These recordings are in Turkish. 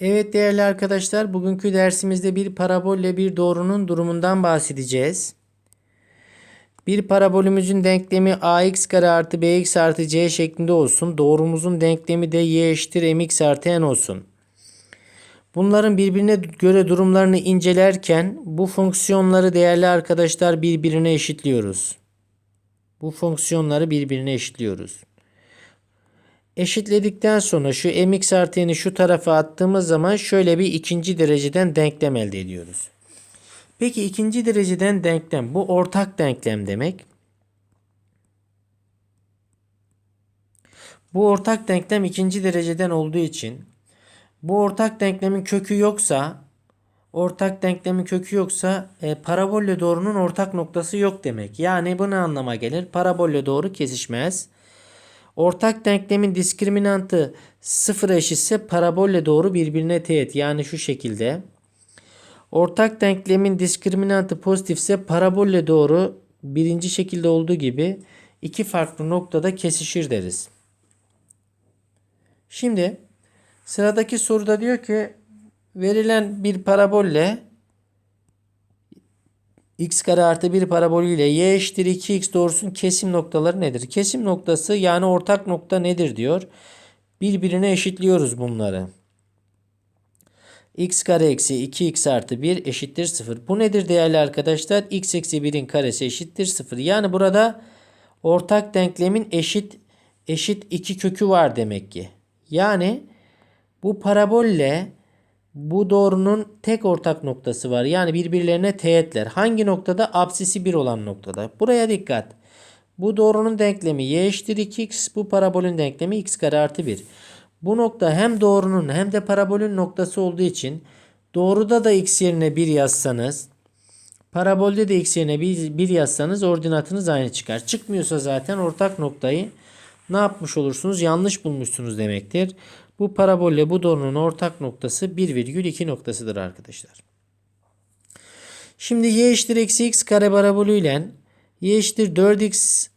Evet değerli arkadaşlar, bugünkü dersimizde bir parabolle bir doğrunun durumundan bahsedeceğiz. Bir parabolümüzün denklemi ax kare artı bx artı c şeklinde olsun. Doğrumuzun denklemi de y eşittir mx artı n olsun. Bunların birbirine göre durumlarını incelerken bu fonksiyonları değerli arkadaşlar birbirine eşitliyoruz. Bu fonksiyonları birbirine eşitliyoruz. Eşitledikten sonra şu mx artı n'i şu tarafa attığımız zaman şöyle bir ikinci dereceden denklem elde ediyoruz. Peki ikinci dereceden denklem bu ortak denklem demek. Bu ortak denklem ikinci dereceden olduğu için bu ortak denklemin kökü yoksa ortak denklemin kökü yoksa e, parabolle doğrunun ortak noktası yok demek. Yani bu ne anlama gelir? Parabolle doğru kesişmez. Ortak denklemin diskriminantı sıfır eşitse parabolle doğru birbirine teğet. Yani şu şekilde. Ortak denklemin diskriminantı pozitifse parabolle doğru birinci şekilde olduğu gibi iki farklı noktada kesişir deriz. Şimdi sıradaki soruda diyor ki verilen bir parabolle x kare artı 1 parabolüyle y eşittir 2x doğrusunun kesim noktaları nedir? Kesim noktası yani ortak nokta nedir diyor. Birbirine eşitliyoruz bunları. x kare eksi 2x artı 1 eşittir 0. Bu nedir değerli arkadaşlar? x eksi 1'in karesi eşittir 0. Yani burada ortak denklemin eşit eşit iki kökü var demek ki. Yani bu parabolle bu doğrunun tek ortak noktası var. Yani birbirlerine teğetler. Hangi noktada? Apsisi 1 olan noktada. Buraya dikkat. Bu doğrunun denklemi y eşittir 2x. Bu parabolün denklemi x kare artı 1. Bu nokta hem doğrunun hem de parabolün noktası olduğu için doğruda da x yerine 1 yazsanız parabolde de x yerine 1 yazsanız ordinatınız aynı çıkar. Çıkmıyorsa zaten ortak noktayı ne yapmış olursunuz? Yanlış bulmuşsunuz demektir. Bu parabolle bu doğrunun ortak noktası 1,2 noktasıdır arkadaşlar. Şimdi y eşittir eksi x kare parabolü ile y eşittir 4x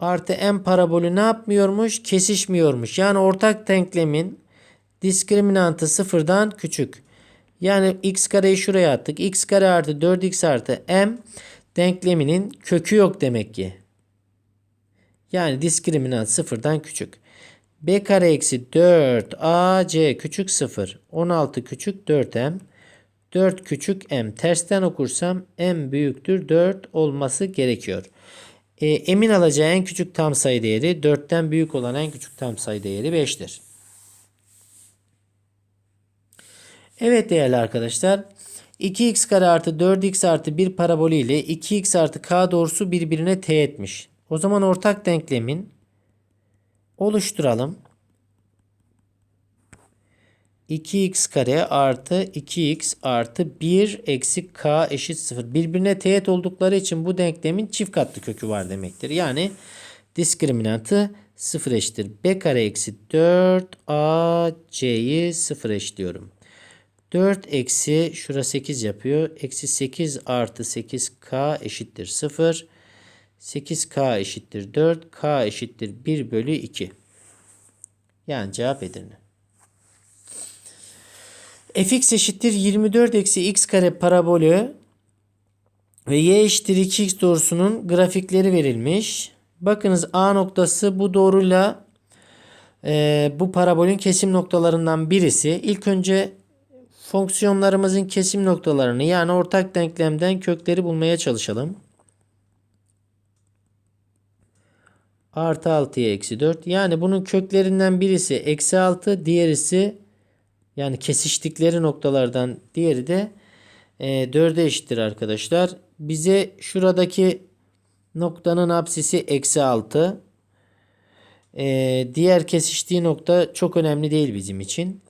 artı m parabolü ne yapmıyormuş? Kesişmiyormuş. Yani ortak denklemin diskriminantı sıfırdan küçük. Yani x kareyi şuraya attık. x kare artı 4x artı m denkleminin kökü yok demek ki. Yani diskriminant sıfırdan küçük b kare eksi 4 ac küçük 0 16 küçük 4m 4 küçük m tersten okursam m büyüktür 4 olması gerekiyor. E, emin alacağı en küçük tam sayı değeri 4'ten büyük olan en küçük tam sayı değeri 5'tir. Evet değerli arkadaşlar 2x kare artı 4x artı 1 parabolü ile 2x artı k doğrusu birbirine teğetmiş. O zaman ortak denklemin oluşturalım. 2x kare artı 2x artı 1 eksi k eşit 0. Birbirine teğet oldukları için bu denklemin çift katlı kökü var demektir. Yani diskriminantı 0 eşittir. b kare eksi 4 ac'yi 0 eşitliyorum. 4 eksi şura 8 yapıyor. Eksi 8 artı 8k eşittir 0. 8k eşittir 4. k eşittir 1 bölü 2. Yani cevap Edirne. fx eşittir 24 eksi x kare parabolü ve y eşittir 2x doğrusunun grafikleri verilmiş. Bakınız A noktası bu doğruyla e, bu parabolün kesim noktalarından birisi. İlk önce fonksiyonlarımızın kesim noktalarını yani ortak denklemden kökleri bulmaya çalışalım. Artı 6'ya eksi 4. Yani bunun köklerinden birisi eksi 6 diğerisi yani kesiştikleri noktalardan diğeri de e, 4'e eşittir arkadaşlar. Bize şuradaki noktanın apsisi eksi 6. E, diğer kesiştiği nokta çok önemli değil bizim için.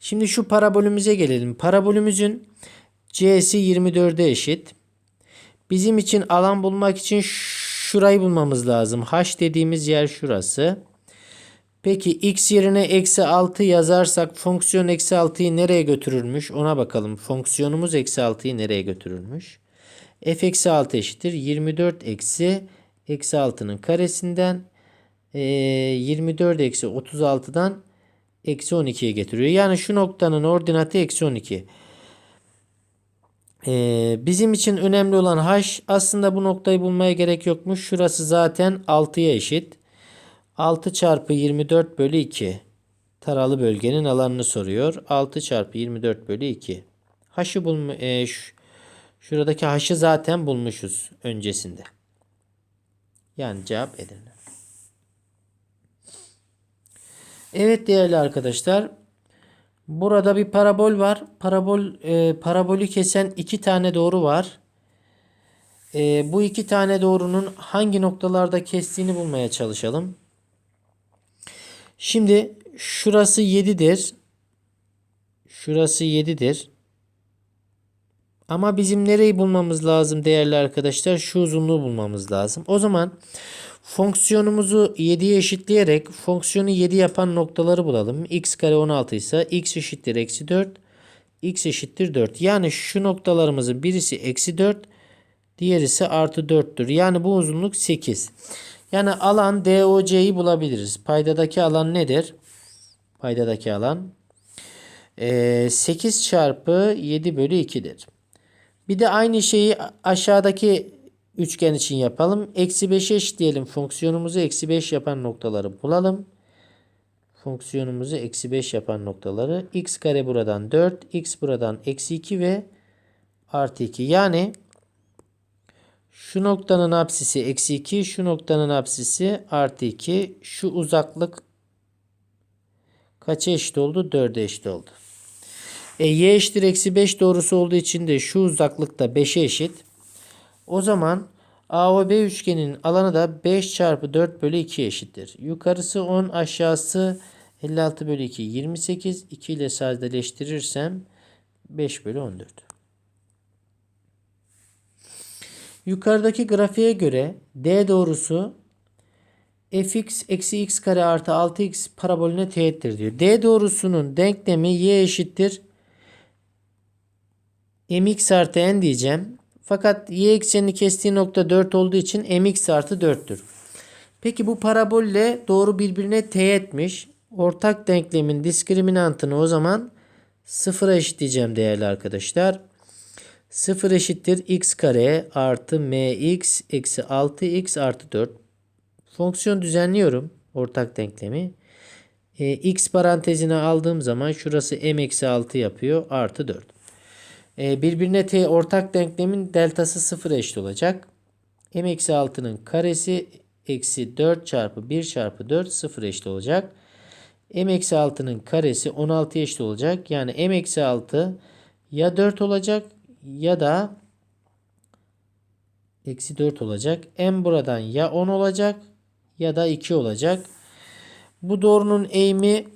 Şimdi şu parabolümüze gelelim. Parabolümüzün c'si 24'e eşit. Bizim için alan bulmak için şurayı bulmamız lazım. H dediğimiz yer şurası. Peki x yerine eksi 6 yazarsak fonksiyon eksi 6'yı nereye götürürmüş? Ona bakalım. Fonksiyonumuz eksi 6'yı nereye götürürmüş? f eksi 6 eşittir. 24 eksi eksi 6'nın karesinden e, 24 eksi 36'dan eksi 12'ye getiriyor. Yani şu noktanın ordinatı eksi 12. Ee, bizim için önemli olan h aslında bu noktayı bulmaya gerek yokmuş. Şurası zaten 6'ya eşit. 6 çarpı 24 bölü 2. Taralı bölgenin alanını soruyor. 6 çarpı 24 bölü 2. H'ı bulma, e, şu- şuradaki h'ı zaten bulmuşuz öncesinde. Yani cevap Edirne. Evet değerli arkadaşlar. Burada bir parabol var. Parabol e, parabolü kesen iki tane doğru var. E, bu iki tane doğrunun hangi noktalarda kestiğini bulmaya çalışalım. Şimdi şurası 7'dir. Şurası 7'dir. Ama bizim nereyi bulmamız lazım değerli arkadaşlar? Şu uzunluğu bulmamız lazım. O zaman fonksiyonumuzu 7'ye eşitleyerek fonksiyonu 7 yapan noktaları bulalım. x kare 16 ise x eşittir eksi 4. x eşittir 4. Yani şu noktalarımızın birisi eksi 4. Diğeri ise artı 4'tür. Yani bu uzunluk 8. Yani alan DOC'yi bulabiliriz. Paydadaki alan nedir? Paydadaki alan ee, 8 çarpı 7 bölü 2'dir. Bir de aynı şeyi aşağıdaki üçgen için yapalım. Eksi 5'e eşitleyelim. Fonksiyonumuzu eksi 5 yapan noktaları bulalım. Fonksiyonumuzu eksi 5 yapan noktaları. x kare buradan 4. x buradan eksi 2 ve artı 2. Yani şu noktanın apsisi eksi 2. Şu noktanın apsisi artı 2. Şu uzaklık kaça eşit oldu? 4'e eşit oldu. E, y eşittir eksi 5 doğrusu olduğu için de şu uzaklıkta 5'e eşit. O zaman A ve B üçgeninin alanı da 5 çarpı 4 bölü 2 eşittir. Yukarısı 10 aşağısı 56 bölü 2 28. 2 ile sadeleştirirsem 5 bölü 14. Yukarıdaki grafiğe göre D doğrusu fx eksi x kare artı 6x parabolüne teğettir diyor. D doğrusunun denklemi y eşittir mx artı n diyeceğim. Fakat y eksenini kestiği nokta 4 olduğu için mx artı 4'tür. Peki bu parabolle doğru birbirine teğetmiş. Ortak denklemin diskriminantını o zaman sıfıra eşitleyeceğim değerli arkadaşlar. 0 eşittir x kare artı mx eksi 6x artı 4. Fonksiyon düzenliyorum ortak denklemi. E, x parantezine aldığım zaman şurası m eksi 6 yapıyor artı 4. E, birbirine t ortak denklemin deltası 0 eşit olacak. m eksi 6'nın karesi eksi 4 çarpı 1 çarpı 4 0 eşit olacak. m eksi 6'nın karesi 16 eşit olacak. Yani m eksi 6 ya 4 olacak ya da eksi 4 olacak. m buradan ya 10 olacak ya da 2 olacak. Bu doğrunun eğimi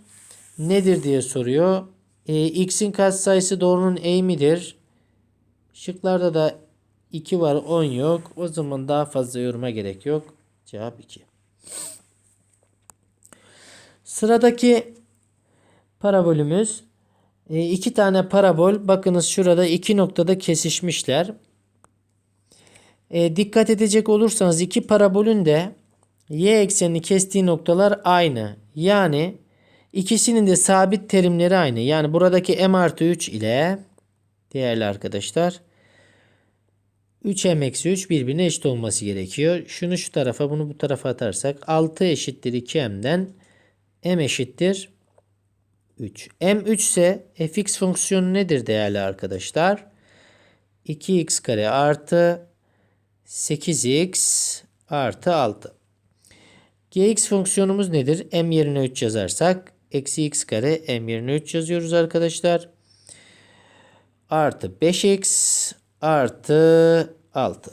nedir diye soruyor. E, x'in katsayısı doğrunun eğimidir. Şıklarda da 2 var 10 yok. O zaman daha fazla yoruma gerek yok. Cevap 2. Sıradaki parabolümüz e, iki tane parabol. Bakınız şurada iki noktada kesişmişler. E, dikkat edecek olursanız iki parabolün de y eksenini kestiği noktalar aynı. Yani ikisinin de sabit terimleri aynı. Yani buradaki m artı 3 ile değerli arkadaşlar 3m eksi 3 birbirine eşit olması gerekiyor. Şunu şu tarafa bunu bu tarafa atarsak 6 eşittir 2m'den m eşittir 3. m 3 ise fx fonksiyonu nedir değerli arkadaşlar? 2x kare artı 8x artı 6. gx fonksiyonumuz nedir? m yerine 3 yazarsak eksi x kare m yerine 3 yazıyoruz arkadaşlar. Artı 5x artı 6.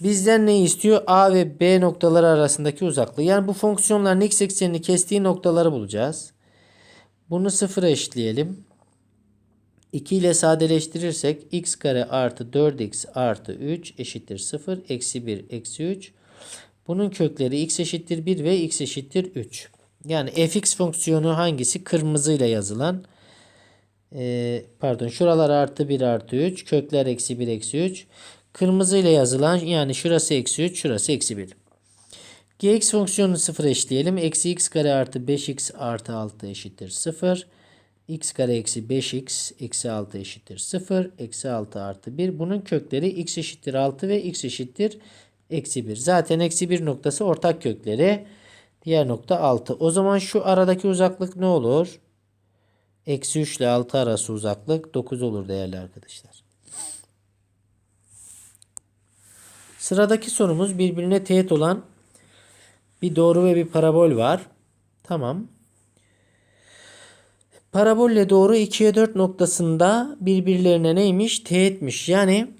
Bizden ne istiyor? A ve B noktaları arasındaki uzaklığı. Yani bu fonksiyonların x eksenini kestiği noktaları bulacağız. Bunu sıfıra eşitleyelim. 2 ile sadeleştirirsek x kare artı 4x artı 3 eşittir 0. Eksi 1 eksi 3. Bunun kökleri x eşittir 1 ve x eşittir 3. Yani fx fonksiyonu hangisi? Kırmızı ile yazılan. Ee, pardon şuralar artı 1 artı 3. Kökler eksi 1 eksi 3. Kırmızı ile yazılan yani şurası eksi 3 şurası eksi 1. gx fonksiyonunu sıfır eşleyelim. Eksi x kare artı 5x artı 6 eşittir 0. x kare eksi 5x eksi 6 eşittir 0. Eksi 6 artı 1. Bunun kökleri x eşittir 6 ve x eşittir eksi 1. Zaten eksi 1 noktası ortak kökleri. Diğer nokta 6. O zaman şu aradaki uzaklık ne olur? Eksi 3 ile 6 arası uzaklık 9 olur değerli arkadaşlar. Sıradaki sorumuz birbirine teğet olan bir doğru ve bir parabol var. Tamam. Parabolle doğru 2'ye 4 noktasında birbirlerine neymiş? Teğetmiş. Yani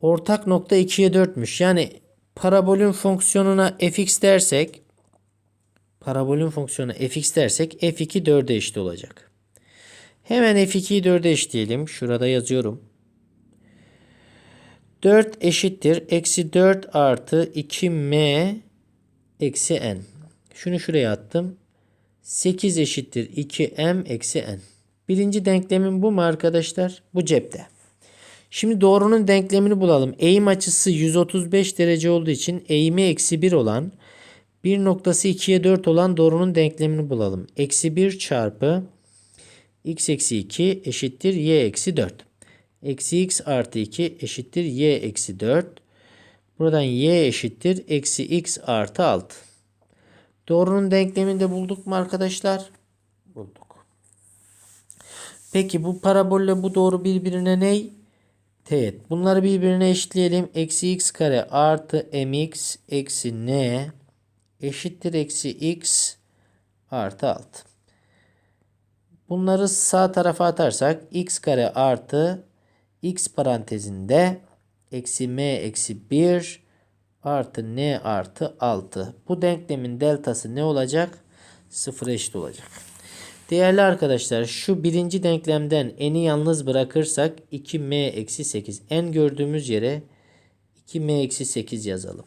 ortak nokta 2'ye 4'müş. Yani parabolün fonksiyonuna fx dersek parabolün fonksiyonu fx dersek f2 4'e eşit olacak. Hemen f2'yi 4'e eşitleyelim. Şurada yazıyorum. 4 eşittir. Eksi 4 artı 2m eksi n. Şunu şuraya attım. 8 eşittir 2m eksi n. Birinci denklemin bu mu arkadaşlar? Bu cepte. Şimdi doğrunun denklemini bulalım. Eğim açısı 135 derece olduğu için eğimi eksi 1 olan bir noktası 2'ye 4 olan doğrunun denklemini bulalım. Eksi 1 çarpı x eksi 2 eşittir y eksi 4. Eksi x artı 2 eşittir y eksi 4. Buradan y eşittir eksi x artı 6. Doğrunun denklemini de bulduk mu arkadaşlar? Bulduk. Peki bu parabolle bu doğru birbirine ne? Teğet. Bunları birbirine eşitleyelim. Eksi x kare artı mx eksi n eşittir eksi x artı 6. Bunları sağ tarafa atarsak x kare artı x parantezinde eksi m eksi 1 artı n artı 6. Bu denklemin deltası ne olacak? 0 eşit olacak. Değerli arkadaşlar şu birinci denklemden n'i yalnız bırakırsak 2m eksi 8. n gördüğümüz yere 2m eksi 8 yazalım.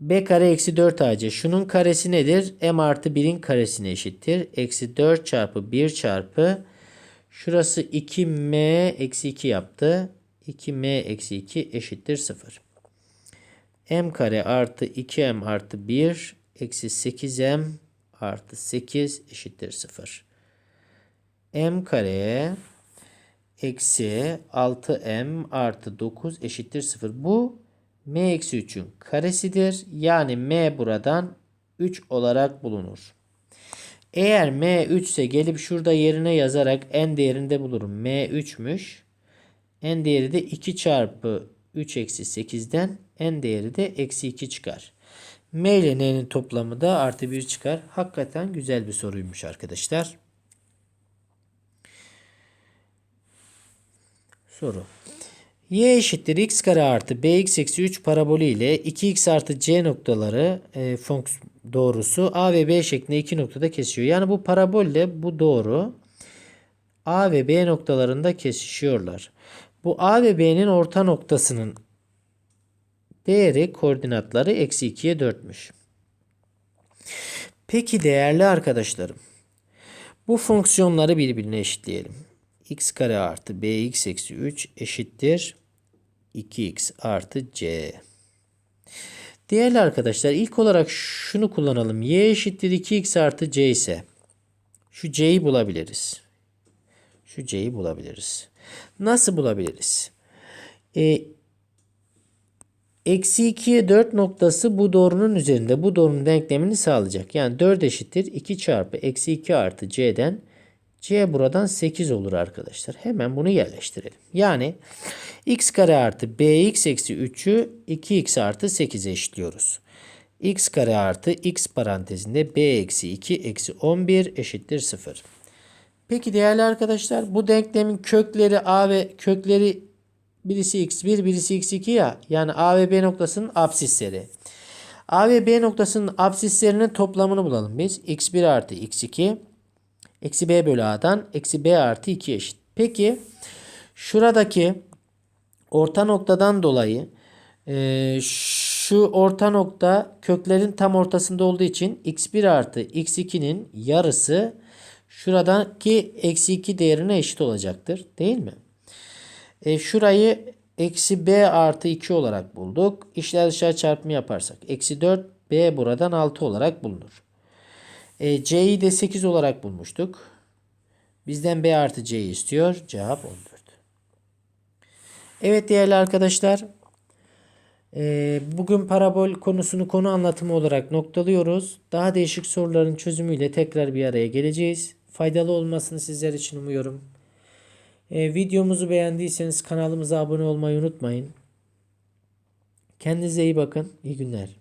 B kare eksi 4 ac. Şunun karesi nedir? m artı 1'in karesine eşittir. Eksi 4 çarpı 1 çarpı şurası 2m eksi 2 yaptı. 2m eksi 2 eşittir 0 m kare artı 2m artı 1 eksi 8m artı 8 eşittir 0. m kare eksi 6m artı 9 eşittir 0. Bu m eksi 3'ün karesidir. Yani m buradan 3 olarak bulunur. Eğer m 3 ise gelip şurada yerine yazarak n değerinde bulurum. m 3'müş. n değeri de 2 çarpı 3 eksi 8'den n değeri de eksi 2 çıkar. M ile n'nin toplamı da artı 1 çıkar. Hakikaten güzel bir soruymuş arkadaşlar. Soru. Y eşittir x kare artı bx eksi 3 parabolü ile 2x artı c noktaları e, fonks doğrusu a ve b şeklinde iki noktada kesiyor. Yani bu parabolle bu doğru a ve b noktalarında kesişiyorlar. Bu a ve b'nin orta noktasının değeri koordinatları eksi 2'ye 4'müş. Peki değerli arkadaşlarım. Bu fonksiyonları birbirine eşitleyelim. x kare artı bx eksi 3 eşittir 2x artı c. Değerli arkadaşlar ilk olarak şunu kullanalım. y eşittir 2x artı c ise şu c'yi bulabiliriz. Şu c'yi bulabiliriz. Nasıl bulabiliriz? E, Eksi 2'ye 4 noktası bu doğrunun üzerinde bu doğrunun denklemini sağlayacak. Yani 4 eşittir 2 çarpı eksi 2 artı c'den c buradan 8 olur arkadaşlar. Hemen bunu yerleştirelim. Yani x kare artı bx eksi 3'ü 2x artı 8'e eşitliyoruz. x kare artı x parantezinde b eksi 2 eksi 11 eşittir 0. Peki değerli arkadaşlar bu denklemin kökleri a ve kökleri Birisi x1, birisi x2 ya. Yani A ve B noktasının absisleri. A ve B noktasının absislerinin toplamını bulalım biz. x1 artı x2 eksi b bölü a'dan eksi b artı 2 eşit. Peki şuradaki orta noktadan dolayı e, şu orta nokta köklerin tam ortasında olduğu için x1 artı x2'nin yarısı şuradaki eksi 2 değerine eşit olacaktır. Değil mi? E, şurayı eksi b artı 2 olarak bulduk. İşler dışarı çarpımı yaparsak. Eksi 4 B buradan 6 olarak bulunur. E, C'yi de 8 olarak bulmuştuk. Bizden B artı C'yi istiyor. Cevap 14. Evet değerli arkadaşlar. e, bugün parabol konusunu konu anlatımı olarak noktalıyoruz. Daha değişik soruların çözümüyle tekrar bir araya geleceğiz. Faydalı olmasını sizler için umuyorum. E, videomuzu beğendiyseniz kanalımıza abone olmayı unutmayın. Kendinize iyi bakın. İyi günler.